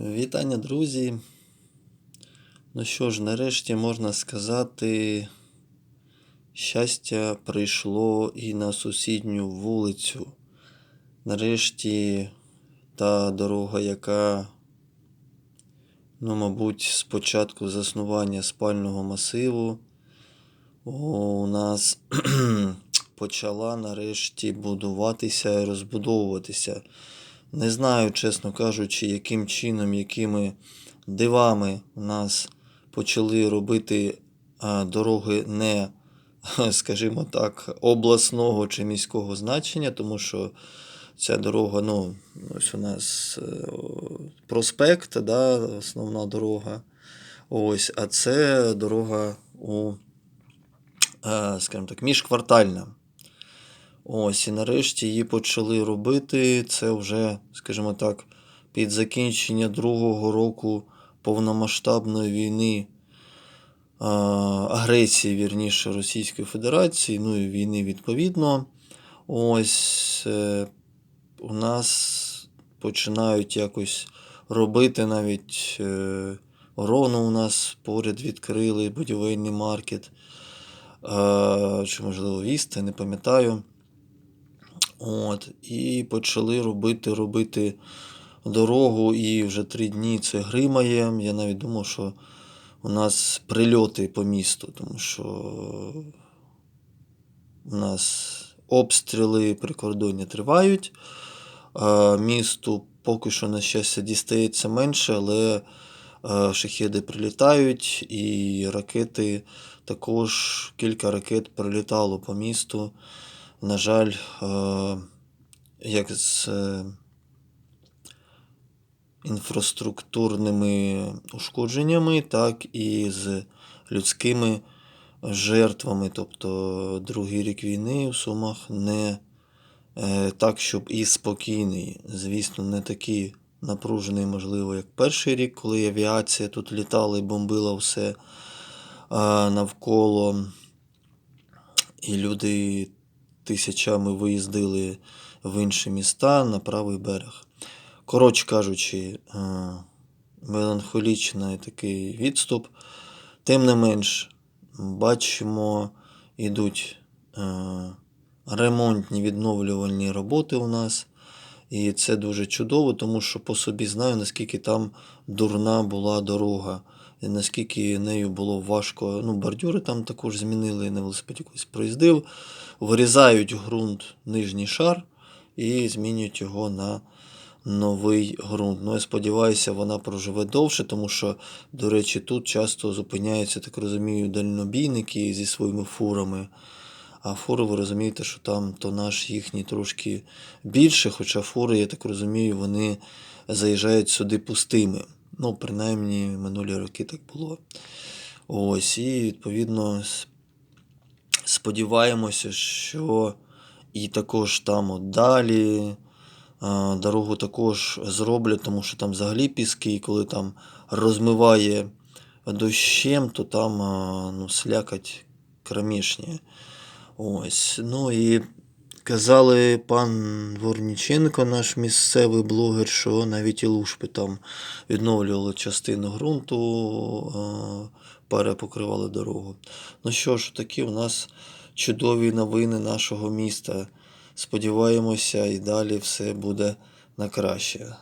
Вітання, друзі. Ну що ж, нарешті можна сказати, щастя прийшло і на сусідню вулицю. Нарешті та дорога, яка, ну, мабуть, з початку заснування спального масиву у нас почала нарешті будуватися і розбудовуватися. Не знаю, чесно кажучи, яким чином, якими дивами у нас почали робити дороги не, скажімо так, обласного чи міського значення, тому що ця дорога, ну, ось у нас е, проспект, да, основна дорога. Ось, а це дорога у, е, скажімо так, міжквартальна. Ось, і нарешті її почали робити. Це вже, скажімо так, під закінчення другого року повномасштабної війни, агресії, вірніше, Російської Федерації, ну і війни відповідно. Ось е, у нас починають якось робити навіть е, Рону у нас поряд відкрили будівельний маркет. Е, чи, можливо, Віста, не пам'ятаю. От, і почали робити, робити дорогу, і вже три дні це гримає. Я навіть думав, що у нас прильоти по місту, тому що у нас обстріли прикордоння тривають. Місту поки що, на щастя, дістається менше, але шахеди прилітають, і ракети також кілька ракет прилітало по місту. На жаль, е, як з е, інфраструктурними ушкодженнями, так і з людськими жертвами. Тобто другий рік війни в Сумах не е, так, щоб і спокійний. Звісно, не такий напружений, можливо, як перший рік, коли авіація тут літала і бомбила все навколо. І люди тисячами виїздили в інші міста на правий берег. Коротше кажучи, е, меланхолічний такий відступ. Тим не менш, бачимо, йдуть е, ремонтні відновлювальні роботи у нас. І це дуже чудово, тому що по собі знаю, наскільки там дурна була дорога, наскільки нею було важко. Ну, бордюри там також змінили, на велосипеді колись проїздив. Вирізають ґрунт нижній шар і змінюють його на новий ґрунт. Ну, я сподіваюся, вона проживе довше, тому що, до речі, тут часто зупиняються, так розумію, дальнобійники зі своїми фурами. А фури, ви розумієте, що там тонаж їхній трошки більше, хоча фури, я так розумію, вони заїжджають сюди пустими. Ну, принаймні, минулі роки так було. Ось, і відповідно сподіваємося, що і також там от далі дорогу також зроблять, тому що там взагалі піски, і коли там розмиває дощем, то там ну, слякать кромішня. Ось. Ну і казали пан Ворніченко, наш місцевий блогер, що навіть і лушпи там відновлювали частину ґрунту, а, перепокривали дорогу. Ну що ж, такі у нас чудові новини нашого міста. Сподіваємося, і далі все буде на краще.